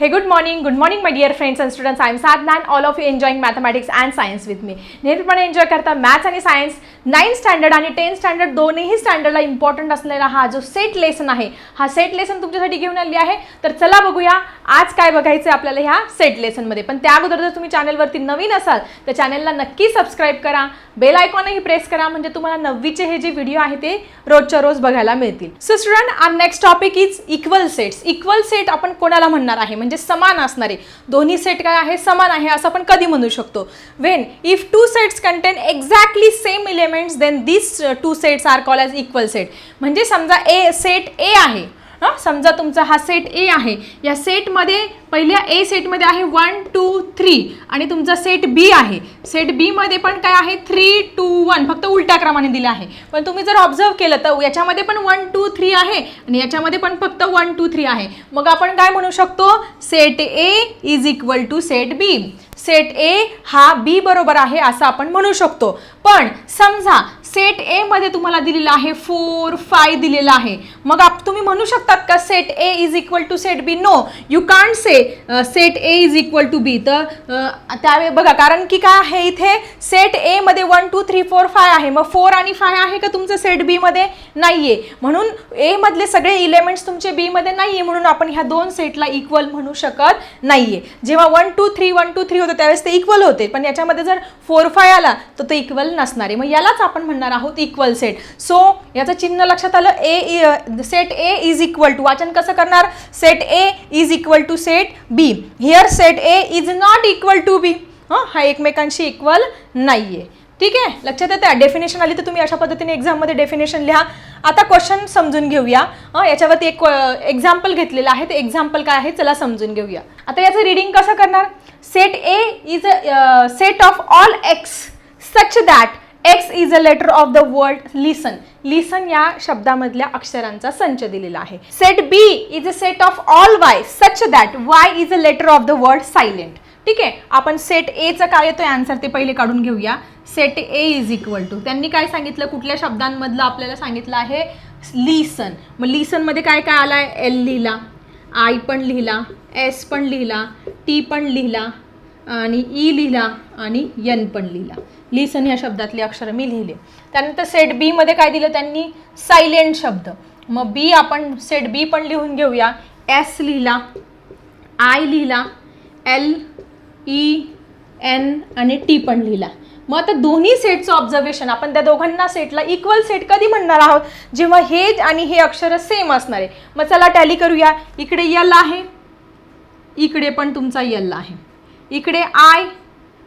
हे good morning good morning my dear friends and students. I am Sadhna all of of you enjoying mathematics and science with me. Enjoy करता maths आणि science nine standard आणि ten standard दोन्हीही स्टँडर्डला important असलेला हा जो set lesson आहे हा सेट लेसन तुमच्यासाठी घेऊन आली आहे. तर चला बघूया आज काय बघायचं आहे आपल्याला ह्या सेट लेसनमध्ये पण त्या अगोदर जर तुम्ही चॅनलवरती नवीन असाल तर चॅनलला नक्की सबस्क्राईब करा. बेल आयकॉनही प्रेस करा म्हणजे तुम्हाला नववीचे हे जे व्हिडिओ आहे ते रोजच्या रोज बघायला मिळतील. So student are next topic is equal sets equal set आपण कोणाला म्हणणार आहे? म्हणजे समान असणारे. दोन्ही सेट काय आहे? समान आहे असं आपण कधी म्हणू शकतो. When if two sets contain exactly same elements then this two sets are call as equal set म्हणजे समजा ए सेट ए आहे. हं? समजा तुमचा हा सेट ए आहे. या सेटमध्ये पहिल्या ए सेटमध्ये आहे वन टू थ्री आणि तुमचा सेट बी आहे. सेट बीमध्ये पण काय आहे? थ्री टू वन फक्त उलट्या क्रमाने दिलं आहे. पण तुम्ही जर ऑब्झर्व केलं तर याच्यामध्ये पण वन टू थ्री आहे आणि याच्यामध्ये पण फक्त वन टू थ्री आहे. मग आपण काय म्हणू शकतो? Set A is equal to set B set A हा बी बरोबर आहे असं आपण म्हणू शकतो. पण समजा सेट ए मध्ये तुम्हाला दिलेलं आहे फोर फाय दिलेलं आहे. मग आप तुम्ही म्हणू शकतात का set A is equal to set B no you can't say set A is equal to B तर uh, त्यावेळी बघा कारण की काय आहे इथे? सेट ए मध्ये one two three four five आहे. मग फोर आणि फाय आहे का तुमचं सेट बी मध्ये? नाहीये. म्हणून ए मधले सगळे इलेमेंट्स तुमचे बी मध्ये नाहीये. म्हणून आपण ह्या दोन सेटला इक्वल म्हणू शकत नाहीये. जेव्हा one two three one two three होतं त्यावेळेस ते इक्वल होते. पण याच्यामध्ये जर फोर फाय आला तर ते इक्वल नसणार आहे. मग यालाच आपण म्हणणार आहोत इक्वल सेट सो याचं चिन्ह लक्षात आलं A set A is equal to वाचन कसं करणार? Set A is equal to set B here set A is not equal to B हां हा एकमेकांशी इक्वल नाही आहे ठीक आहे? लक्षात येतं डेफिनेशन आली तर तुम्ही अशा पद्धतीने एक्झाममध्ये डेफिनेशन लिहा. आता क्वेश्चन समजून घेऊया. याच्यावरती एक एक्झाम्पल घेतलेलं आहे. ते एक्झाम्पल काय आहे? चला समजून घेऊया. आता याचं रिडिंग कसं करणार? Set A is a set of all x such that x is a letter of the word listen listen या शब्दामधल्या अक्षरांचा संच दिलेला आहे. Set B is a set of all y such that y is a letter of the word silent ठीक आहे? आपण set एचं काय येतोय? आन्सर ते पहिले काढून घेऊया. Set A is equal to त्यांनी काय सांगितलं? कुठल्या शब्दांमधलं आपल्याला सांगितलं आहे? लिसन मग लिसनमध्ये काय काय आलं आहे एल लिहिला. आय पण लिहिला. एस पण लिहिला. टी पण लिहिला. आणि ई लिहिला आणि यन पण लिहिला. लिसन या शब्दातले अक्षर मी लिहिले. त्यानंतर सेट बीमध्ये काय दिलं त्यांनी? सायलेंट शब्द. मग बी आपण सेट बी पण लिहून घेऊया. एस लिहिला आय लिहिला एल ई एन आणि टी पण लिहिला. मग आता दोन्ही सेटचं ऑब्झर्वेशन आपण त्या दोघांना सेटला इक्वल सेट कधी म्हणणार आहोत? जेव्हा हे आणि हे अक्षर सेम असणार आहे. मग चला टॅली करूया. इकडे यल आहे. इकडे पण तुमचा यल आहे. इकडे आय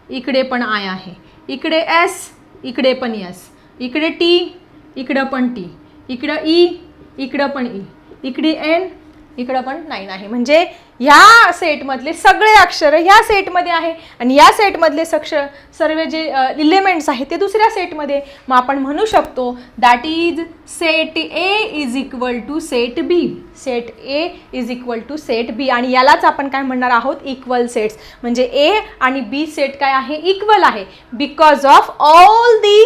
इकडे पण आय आहे. इकडे एस इकडे पण एस इकडे टी इकडं पण टी इकडं ई इकडं पण ई इकडे एन इकडं पण नाईन आहे. म्हणजे ह्या सेटमधले सगळे अक्षर ह्या सेटमध्ये आहे आणि या सेटमधले सक्ष सर्व जे इलेमेंट्स आहेत ते दुसऱ्या सेटमध्ये. मग आपण म्हणू शकतो that is set A is equal to set B set A is equal to set B आणि यालाच आपण काय म्हणणार आहोत? इक्वल सेट्स म्हणजे ए आणि बी सेट काय आहे? इक्वल आहे. Because of all the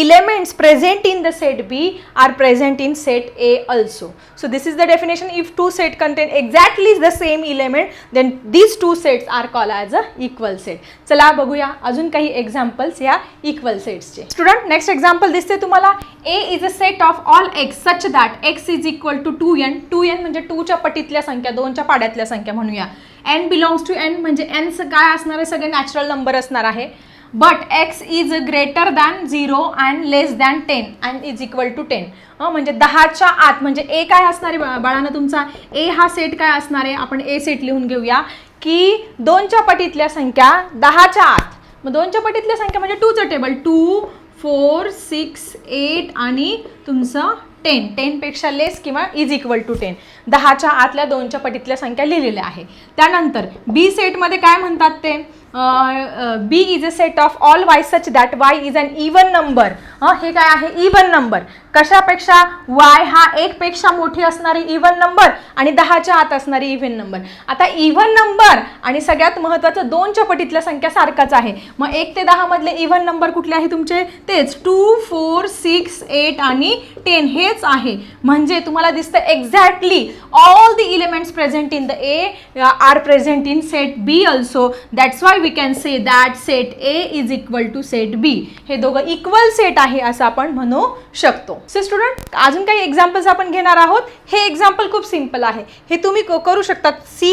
elements present in the set B are present in set A also so this is the definition if two set contain exactly the same element then these two sets are call as a equal set चला बघूया अजून काही examples या equal सेट्सचे student next example दिसते तुम्हाला. A is a set of all x such that x is equal to two n two n म्हणजे टूच्या पटीतल्या संख्या दोनच्या पाड्यातल्या संख्या म्हणूया. एन बिलॉंग्स टू एन म्हणजे एन काय असणार आहे? सगळे नॅचरल नंबर असणार आहे. But x is greater than zero and less than ten and is equal to ten म्हणजे दहाच्या आत म्हणजे ए काय असणार आहे बाळानं तुमचा? ए हा सेट काय असणार आहे? आपण ए सेट लिहून घेऊया की दोनच्या पटीतल्या संख्या दहाच्या आत. मग दोनच्या पटीतल्या संख्या म्हणजे टूचं table two four six eight आणि तुमचं टेन टेनपेक्षा लेस किंवा इज इक्वल टू टेन दहाच्या आतल्या दोनच्या पटीतल्या संख्या लिहिलेल्या आहे. त्यानंतर बी सेटमध्ये काय म्हणतात ते? B is a set of all y such that y is an even number हे काय आहे? Even number कशापेक्षा? वाय हा एकपेक्षा मोठी असणारी इवन नंबर आणि दहाच्या आत असणारी इव्हन नंबर आता इव्हन नंबर आणि सगळ्यात महत्त्वाचं दोनच्या पटीतल्या संख्या सारखाच आहे. मग एक ते दहा मधले इव्हन नंबर कुठले आहे तुमचे? तेच टू फोर सिक्स एट आणि टेन हेच आहे. म्हणजे तुम्हाला दिसतं exactly all the elements present in the A uh, are present in set B also. That's why we can say that set A is equal to set B. हे दोघं equal set आहे असं आपण म्हणू शकतो. सो स्टुडंट अजून काही examples आपण घेणार आहोत? हे एक्झाम्पल खूप सिंपल आहे. हे तुम्ही करू शकतात. C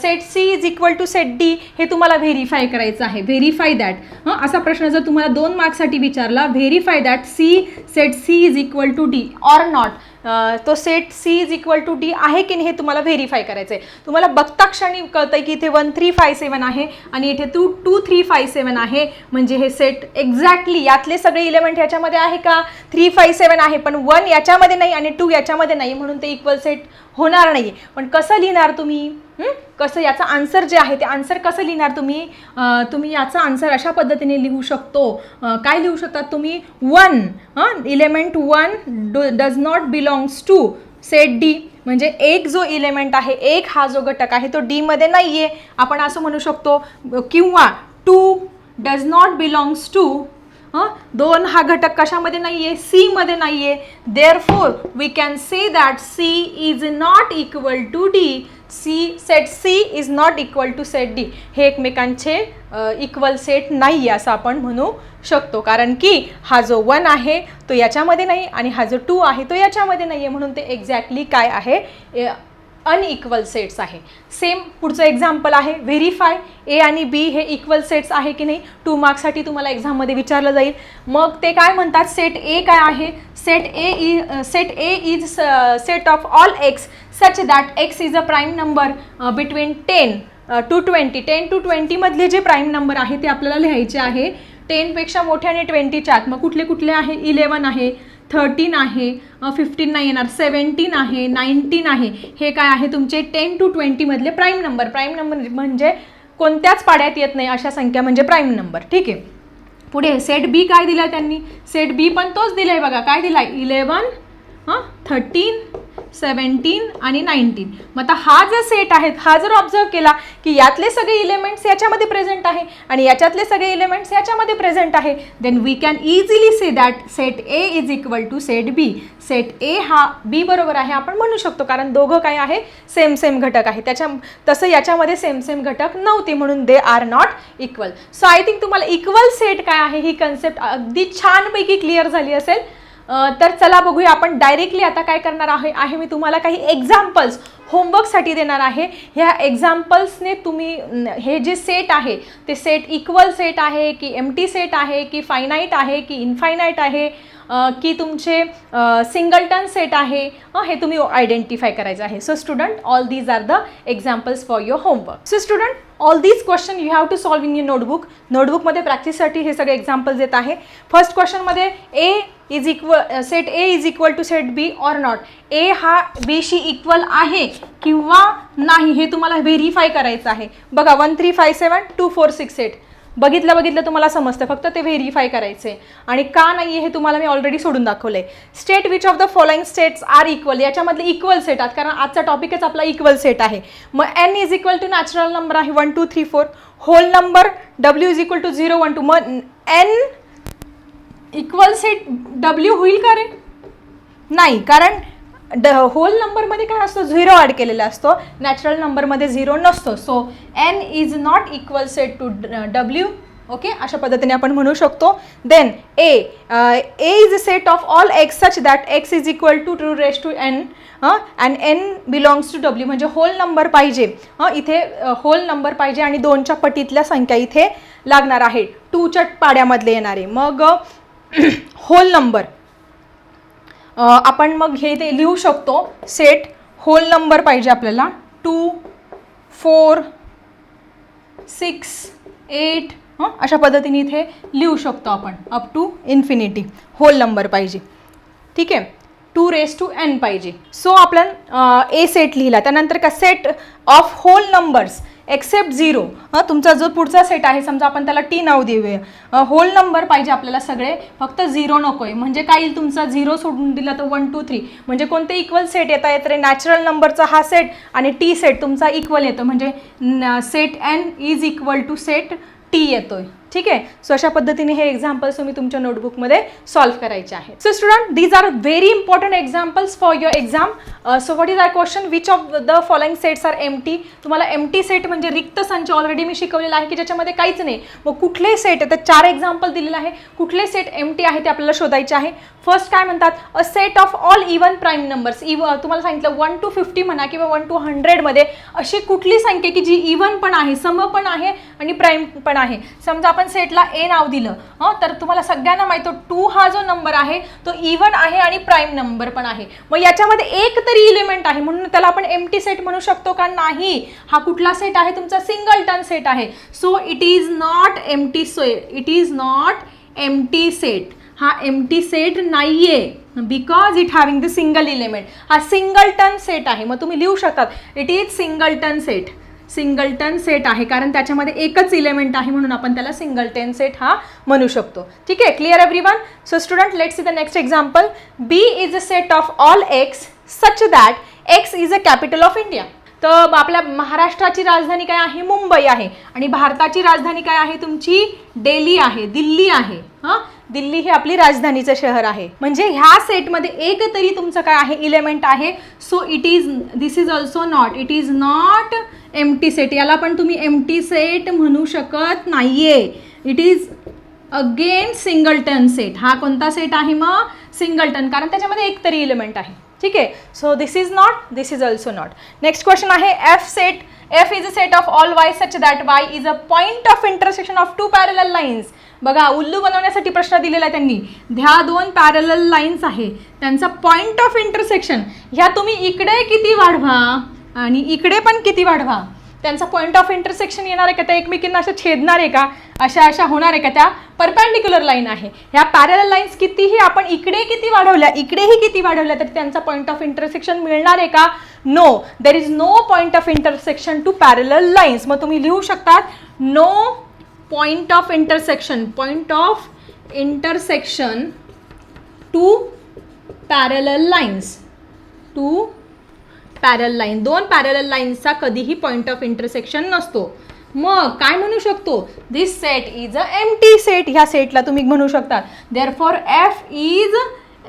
set C is equal to set D हे तुम्हाला व्हेरीफाय करायचं आहे. व्हेरीफाय दॅट हां असा प्रश्न जर तुम्हाला दोन मार्क्ससाठी विचारला verify that C set C is equal to D or not तो set C is equal to D आहे की नाही हे तुम्हाला व्हेरीफाय करायचं आहे तुम्हाला बघता क्षणी कळतं आहे की इथे वन थ्री फाय सेवन आहे आणि इथे two two three five seven आहे. म्हणजे हे सेट एक्झॅक्टली यातले सगळे इलेमेंट याच्यामध्ये आहे का? थ्री फाय सेवन आहे पण वन याच्यामध्ये नाही आणि टू याच्यामध्ये नाही म्हणून ते इक्वल सेट होणार नाही पण कसं लिहिणार तुम्ही? कसं याचं आन्सर जे आहे ते आन्सर कसं लिहिणार तुम्ही? तुम्ही याचा आन्सर अशा पद्धतीने लिहू शकतो. काय लिहू शकतात तुम्ही? वन हां? Element one does not belongs to set D म्हणजे एक जो इलेमेंट आहे एक हा जो घटक आहे तो डीमध्ये नाही आहे आपण असं म्हणू शकतो. किंवा two does not belongs to हं? दोन हा घटक कशामध्ये नाही आहे सीमध्ये नाही आहे therefore we can say that C is not equal to D C set C is not equal to set D हे एकमेकांचे इक्वल सेट नाही आहे असं आपण म्हणू शकतो. कारण की हा जो वन आहे तो याच्यामध्ये नाही आणि हा जो टू आहे तो याच्यामध्ये नाही आहे म्हणून ते एक्झॅक्टली काय आहे? अनइक्वल सेट्स आहे. सेम पुढचं एक्झाम्पल आहे व्हेरीफाय ए आणि बी हे इक्वल सेट्स आहे की नाही? टू मार्क्ससाठी तुम्हाला एक्झाममध्ये विचारलं जाईल. मग ते काय म्हणतात? सेट ए काय आहे? Set A E set A is set of all x such that x is a prime number between ten to twenty ten to ट्वेंटीमधले जे प्राईम नंबर आहे ते आपल्याला लिहायचे आहे. टेनपेक्षा मोठे आणि ट्वेंटीच्या आत मग कुठले कुठले आहे? इलेवन आहे. थर्टीन आहे फिफ्टीन नाही येणार सेवन्टीन आहे नाईन्टीन आहे. हे काय आहे तुमचे टेन टू ट्वेंटीमधले प्राईम नंबर प्राईम नंबर म्हणजे कोणत्याच पाड्यात येत नाही अशा संख्या म्हणजे प्राईम नंबर ठीक आहे? पुढे सेट बी काय दिला त्यांनी? सेट बी पण तोच दिला आहे बघा. काय दिला आहे इलेवन हां थर्टीन सेवन्टीन आणि नाईन्टीन मग आता हा जर सेट आहे हा जर ऑब्झर्व केला की यातले सगळे इलेमेंट्स याच्यामध्ये प्रेझेंट आहे आणि याच्यातले सगळे इलेमेंट्स याच्यामध्ये प्रेझेंट आहे then we can easily say that set A is equal to set B set A हा बी बरोबर आहे आपण म्हणू शकतो कारण दोघं काय आहे? सेम सेम घटक आहे. त्याच्या तसं याच्यामध्ये सेम सेम घटक नव्हते म्हणून they are not equal so I think तुम्हाला इक्वल सेट काय आहे ही कन्सेप्ट अगदी छानपैकी क्लिअर झाली असेल. तर चला बघूया आपण डायरेक्टली आता काय करणार आहे आहे मी तुम्हाला काही एक्झाम्पल्स होमवर्कसाठी देणार आहे. ह्या एक्झाम्पल्सने तुम्ही हे जे सेट आहे ते सेट इक्वल सेट आहे की एम टी सेट आहे की फायनाईट आहे की इनफायनाईट आहे की तुमचे सिंगलटन सेट आहे. हे तुम्ही आयडेंटिफाय करायचं आहे. So student all these are the examples for your homework so student all these question you have to solve in your notebook नोटबुकमध्ये प्रॅक्टिससाठी हे सगळे एक्झाम्पल्स देत आहे. First क्वेश्चनमध्ये A is equal set A is equal to set B or not A हा बीशी equal आहे किंवा नाही हे तुम्हाला व्हेरीफाय करायचं आहे. बघा one three five seven two four six eight बघितलं बघितलं तुम्हाला समजतं. फक्त ते व्हेरीफाय करायचे. आणि का नाही आहे हे तुम्हाला मी ऑलरेडी सोडून दाखवलं आहे state which of the following states are equal याच्यामधले equal set आहेत. कारण आजचा टॉपिकच आपला इक्वल सेट आहे. मग N is equal to natural number आहे one two three four whole number W is equal to zero one two मग N equal set W होईल का रे? नाही. कारण ड होल नंबरमध्ये काय असतो? झिरो ॲड केलेला असतो. नॅचरल नंबरमध्ये झिरो नसतो. So N is not equal set to W okay अशा पद्धतीने आपण म्हणू शकतो. Then A A is a set of all x such that x is equal to two raise to N and N belongs to W म्हणजे whole number पाहिजे. हं इथे uh, hole number पाहिजे आणि दोनच्या पटीतल्या संख्या इथे लागणार आहे. टूच्या पाड्यामधले येणारे. मग होल नंबर आपण मग हे ते लिहू शकतो. सेट होल नंबर पाहिजे आपल्याला. टू फोर सिक्स एट हां? अशा पद्धतीने इथे लिहू शकतो आपण. Up to infinity whole number पाहिजे. ठीक आहे? टू रेस टू एन पाहिजे. सो आपण ए सेट लिहिला. त्यानंतर का set of whole numbers except zero हां तुमचा जो पुढचा सेट आहे समजा आपण त्याला टी नाव देऊया. होल नंबर पाहिजे आपल्याला सगळे. फक्त झिरो नको आहे म्हणजे काय येईल तुमचा? झिरो सोडून दिला तर वन टू थ्री म्हणजे कोणते इक्वल सेट येता येत रे नॅचरल नंबरचा हा सेट आणि टी सेट तुमचा इक्वल येतो म्हणजे set N is equal to set T येतोय. ठीक आहे? सो अशा पद्धतीने हे एक्झाम्पल्स तुम्ही तुमच्या नोटबुकमध्ये सॉल्व्ह करायचे आहे so student these are very important examples for your exam so what is our question which of the following sets are empty तुम्हाला एम टी सेट म्हणजे रिक्त संच ऑलरेडी मी शिकवलेला आहे की ज्याच्यामध्ये काहीच नाही. मग कुठले सेट आहे? तर चार एक्झाम्पल दिलेलं आहे कुठले सेट एम टी आहे ते आपल्याला शोधायचे आहे. फर्स्ट काय म्हणतात? A set of all even prime numbers इव तुम्हाला सांगितलं वन टू फिफ्टी म्हणा किंवा वन टू हंड्रेडमध्ये अशी कुठली संख्या की जी इवन पण आहे सम पण आहे आणि प्राईम पण आहे. समजा आपण सेटला ए नाव दिलं हं तर तुम्हाला सगळ्यांना माहिती टू हा जो नंबर आहे तो इवन आहे आणि प्राईम नंबर पण आहे. मग याच्यामध्ये एक तरी इलिमेंट आहे म्हणून त्याला आपण एम टी सेट म्हणू शकतो का? नाही. हा कुठला सेट आहे? तुमचा सिंगल टन सेट आहे. So it is not empty it is not empty set हा एम टी सेट आहे because it having the single element हा सिंगल टन सेट आहे. मग तुम्ही लिहू शकतात it is singleton set singleton set आहे. कारण त्याच्यामध्ये एकच इलेमेंट आहे म्हणून आपण त्याला सिंगलटन सेट हा म्हणू शकतो. ठीक आहे? Clear everyone so student let's see the next example B is a set of all x such that x is a capital of India तर आपल्या महाराष्ट्राची राजधानी काय आहे? मुंबई आहे. आणि भारताची राजधानी काय आहे? तुमची डेली आहे. दिल्ली आहे. हां? दिल्ली ही आपली राजधानीचं शहर आहे. म्हणजे ह्या सेटमध्ये एक तरी तुमचं काय आहे? इलेमेंट आहे. So it is this is also not it is not empty set याला पण तुम्ही एम टी सेट म्हणू शकत नाही आहे it is again singleton set हा कोणता सेट आहे मग? सिंगलटन कारण त्याच्यामध्ये एक तरी इलिमेंट आहे. ठीक आहे? So this is not this is also not next question आहे F set F is a set of all y such that y is a point of intersection of two parallel lines बघा उल्लू बनवण्यासाठी प्रश्न दिलेला आहे त्यांनी. ह्या दोन पॅरल लाईन्स आहे. त्यांचा पॉईंट ऑफ इंटरसेक्शन ह्या तुम्ही इकडे किती वाढवा? आणि इकडे पण किती वाढवा. त्यांचा पॉईंट ऑफ इंटरसेक्शन येणार आहे का? त्या एकमेकींना अशा छेदणार आहे का? अशा अशा होणार आहे का? त्या परपॅन्डिक्युलर लाईन आहे. ह्या पॅरल लाईन्स कितीही आपण इकडे किती वाढवल्या इकडेही किती वाढवल्या तरी त्यांचा पॉईंट ऑफ इंटरसेक्शन मिळणार आहे का? No there is no point of intersection two parallel lines मग तुम्ही लिहू शकतात no point of intersection point of intersection two parallel lines two parallel line दोन पॅरल लाईन्सचा कधीही पॉईंट ऑफ इंटरसेक्शन नसतो. मग काय म्हणू शकतो? This set is a empty set ह्या सेटला तुम्ही म्हणू शकता. Therefore F is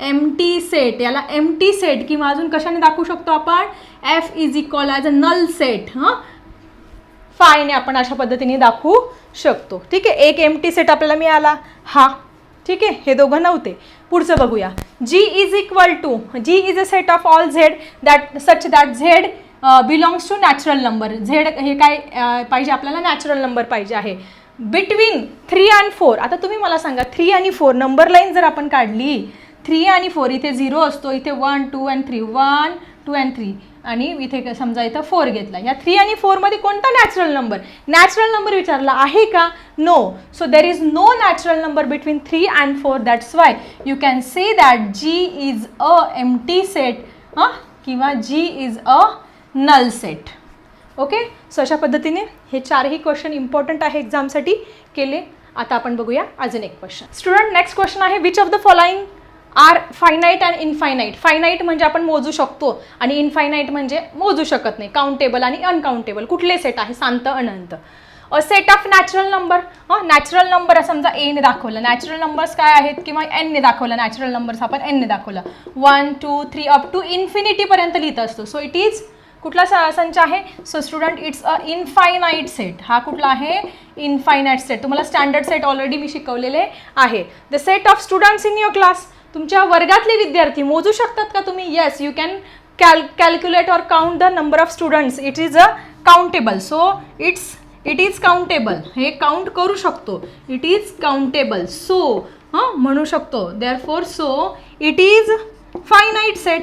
empty set याला एम टी सेट किंवा अजून कशाने दाखवू शकतो आपण? F is equal as a null set हां? फायने आपण अशा पद्धतीने दाखवू शकतो. ठीक आहे? एक एम टी सेट आपल्याला मिळाला. हा. ठीक आहे? हे दोघं नव्हते. पुढचं बघूया. G is equal to G is a set of all Z that such that Z belongs to natural number Z हे काय पाहिजे आपल्याला? नॅचरल नंबर पाहिजे आहे. बिटवीन थ्री अँड फोर आता तुम्ही मला सांगा थ्री आणि फोर नंबर लाईन जर आपण काढली थ्री आणि फोर इथे झिरो असतो इथे one two and three one two and three आणि इथे समजा इथं फोर घेतला. या थ्री आणि फोरमध्ये कोणता नॅचरल नंबर नॅचरल नंबर विचारला आहे का? No so there is no natural number between three and four that's why you can say that G is a empty set हां किंवा G is a null set okay so अशा पद्धतीने हे चारही question important आहे एक्झामसाठी केले. आता आपण बघूया अजून एक क्वेश्चन स्टुडंट नेक्स्ट क्वेश्चन आहे which of the following are finite and infinite finite म्हणजे आपण मोजू शकतो आणि इनफायनाईट म्हणजे मोजू शकत नाही. काउंटेबल आणि अनकाउंटेबल कुठले सेट आहे? शांत अनंत. सेट ऑफ नॅचरल नंबर हां नॅचरल नंबर समजा एने दाखवलं. नॅचरल नंबर्स काय आहेत? किंवा एनने दाखवलं. नॅचरल नंबर्स आपण एनने दाखवलं. One two three up to इन्फिनिटीपर्यंत लिहित असतो. सो इट इज कुठला स- संच आहे? So student it's a infinite set हा कुठला आहे? इनफायनाईट सेट तुम्हाला स्टँडर्ड सेट ऑलरेडी मी शिकवलेले आहे. The set of students in your class तुमच्या वर्गातले विद्यार्थी मोजू शकतात का तुम्ही? Yes you can cal calculate or count the number of students it is a countable so it's it is countable हे काउंट करू शकतो. इट इज काउंटेबल सो हां म्हणू शकतो. Therefore so it is finite set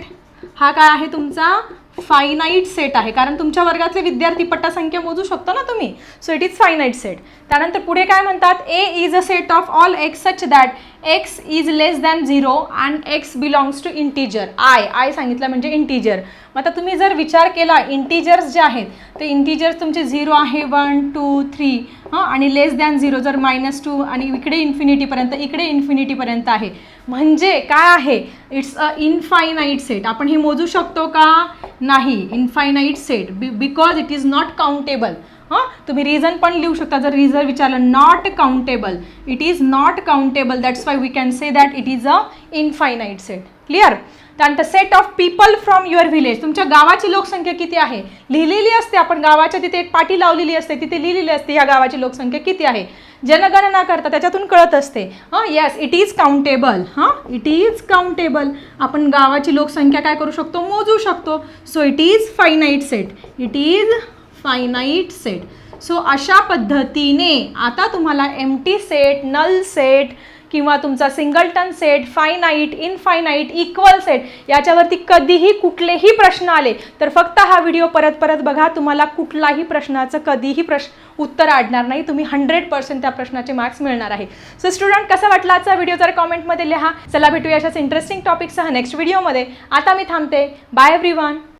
हा काय आहे तुमचा? फायनाईट सेट आहे. कारण तुमच्या वर्गातले विद्यार्थी पट्टासंख्या मोजू शकतो ना तुम्ही? So it is finite set त्यानंतर पुढे काय म्हणतात? A is a set of all x such that x is less than zero and x belongs to integer I I सांगितलं म्हणजे इंटीजर मग आता तुम्ही जर विचार केला इंटीजर्स जे आहेत ते इंटीजर्स तुमचे झिरो आहे वन टू थ्री हां आणि लेस दॅन झिरो जर मायनस टू आणि इकडे इन्फिनिटीपर्यंत इकडे इन्फिनिटीपर्यंत आहे. म्हणजे काय आहे? इट्स अ इनफायनाईट सेट आपण हे मोजू शकतो का? नाही. Infinite set B because it is not countable हां? तुम्ही रिझन पण लिहू शकता. जर रिझन विचारलं not countable it is not countable that's why we can say that it is a infinite set clear त्यानंतर set of people from your village तुमच्या गावाची लोकसंख्या किती आहे? लिहिलेली असते. आपण गावाच्या तिथे एक पाटी लावलेली असते. तिथे लिहिलेली असते ह्या गावाची लोकसंख्या किती आहे? जनगणना करता त्याच्यातून कळत असते. हां? येस इट इज काउंटेबल हां? इट इज काउंटेबल आपण गावाची लोकसंख्या काय करू शकतो? मोजू शकतो. So it is finite set it is finite set so अशा पद्धतीने आता तुम्हाला empty set null set किंवा तुमचा singleton set finite infinite equal set याच्यावरती कधीही कुठलेही प्रश्न आले तर फक्त हा व्हिडिओ परत परत बघा. तुम्हाला कुठलाही प्रश्नाचं कधीही प्रश्न उत्तर आढणार नाही. तुम्ही हंड्रेड पर्सेंट त्या प्रश्नाचे मार्क्स मिळणार आहे. सो स्टुडंट कसा वाटला आजचा व्हिडिओ जर कॉमेंटमध्ये लिहा. चला भेटूया अशाच इंटरेस्टिंग टॉपिकसह नेक्स्ट व्हिडिओमध्ये आता मी थांबते. Bye every